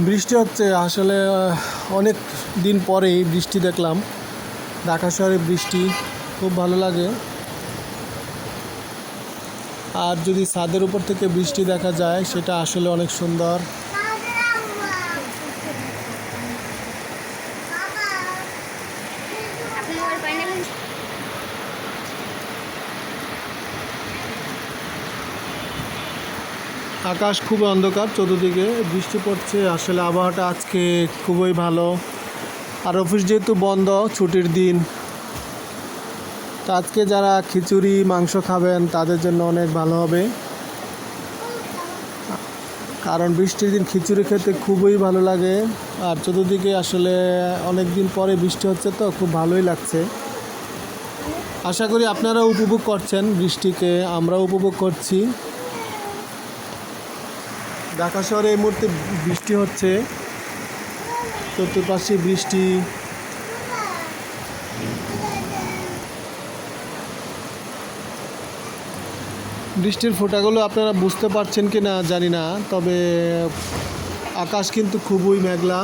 বৃষ্টি হচ্ছে, আসলে অনেক দিন পরেই বৃষ্টি দেখলাম। ঢাকা শহরে বৃষ্টি খুব ভালো লাগে। আর যদি ছাদের উপর থেকে বৃষ্টি দেখা যায়, সেটা আসলে অনেক সুন্দর। আকাশ খুবই অন্ধকার, চতুর্দিকে বৃষ্টি পড়ছে। আসলে আবহাওয়াটা আজকে খুবই ভালো। আর অফিস যেহেতু বন্ধ, ছুটির দিন, তো আজকে যারা খিচুড়ি, মাংস খাবেন, তাদের জন্য অনেক ভালো হবে। কারণ বৃষ্টির দিন খিচুড়ি খেতে খুবই ভালো লাগে। আর চতুর্দিকে আসলে অনেক দিন পরে বৃষ্টি হচ্ছে তো, খুব ভালোই লাগছে। আশা করি আপনারা উপভোগ করছেন বৃষ্টিকে, আমরাও উপভোগ করছি। ঢাকা শহরে এই মুহূর্তে বৃষ্টি হচ্ছে। চতুর্পাশে বৃষ্টি। বৃষ্টির ফোঁটাগুলো আপনারা বুঝতে পারছেন কি না জানি না, তবে আকাশ কিন্তু খুবই মেঘলা।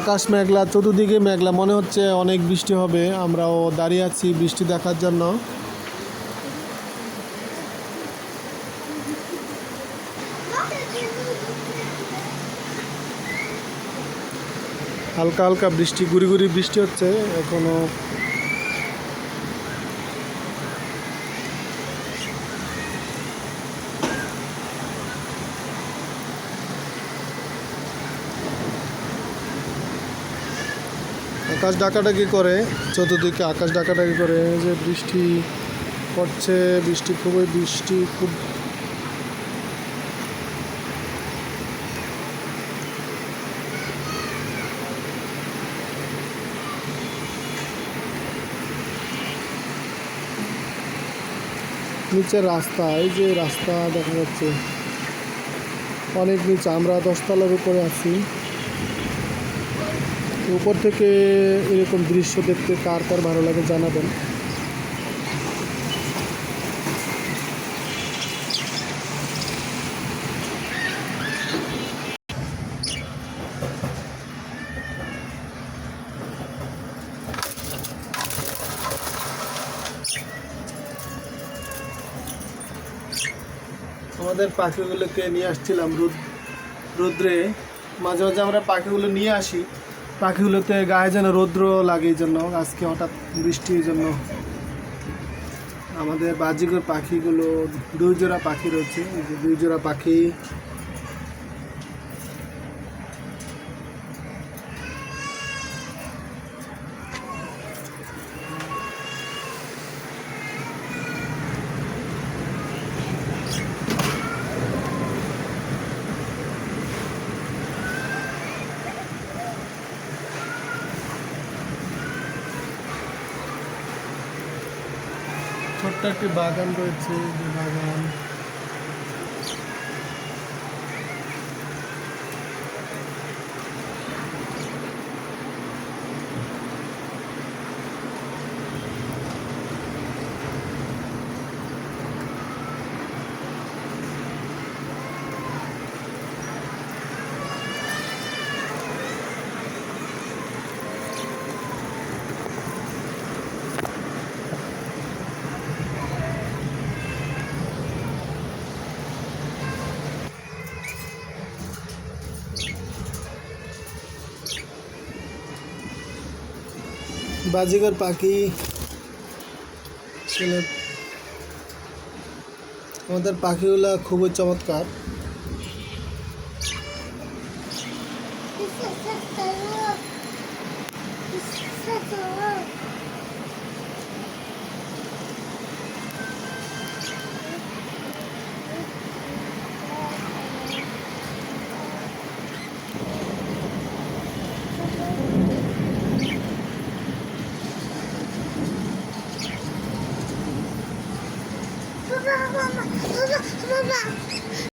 আকাশ মেঘলা, চতুর্দিকে মেঘলা, মনে হচ্ছে অনেক বৃষ্টি হবে। আমরাও দাঁড়িয়ে আছি বৃষ্টি দেখার জন্য। হালকা হালকা বৃষ্টি, গুড়ি গুড়ি বৃষ্টি হচ্ছে, এখনও আকাশ ডাকাডাকি করে, চতুর্দিকে আকাশ ডাকাডাকি করে যে বৃষ্টি পড়ছে, বৃষ্টি খুবই, বৃষ্টি খুব নিচের রাস্তা, এই যে রাস্তা দেখা যাচ্ছে। অনেক নিচে, আমরা দশতলার উপরে আছি। উপর থেকে এরকম দৃশ্য দেখতে কার কার ভালো লাগে জানাবেন। আমাদের পাখিগুলোকে নিয়ে আসছিলাম রোদ, রৌদ্রে। মাঝে মাঝে আমরা পাখিগুলো নিয়ে আসি। পাখিগুলোতে গায়ে যেন রৌদ্র লাগে এই জন্য, আজকে হঠাৎ বৃষ্টির জন্য। আমাদের বাজিকর পাখিগুলো, দুই জোড়া পাখি রয়েছে। দুই জোড়া পাখি ছোট্ট একটি বাগান রয়েছে যে বাগান বাজিকর পাখি আমাদের পাখিগুলো খুবই চমৎকার। 爸爸爸爸。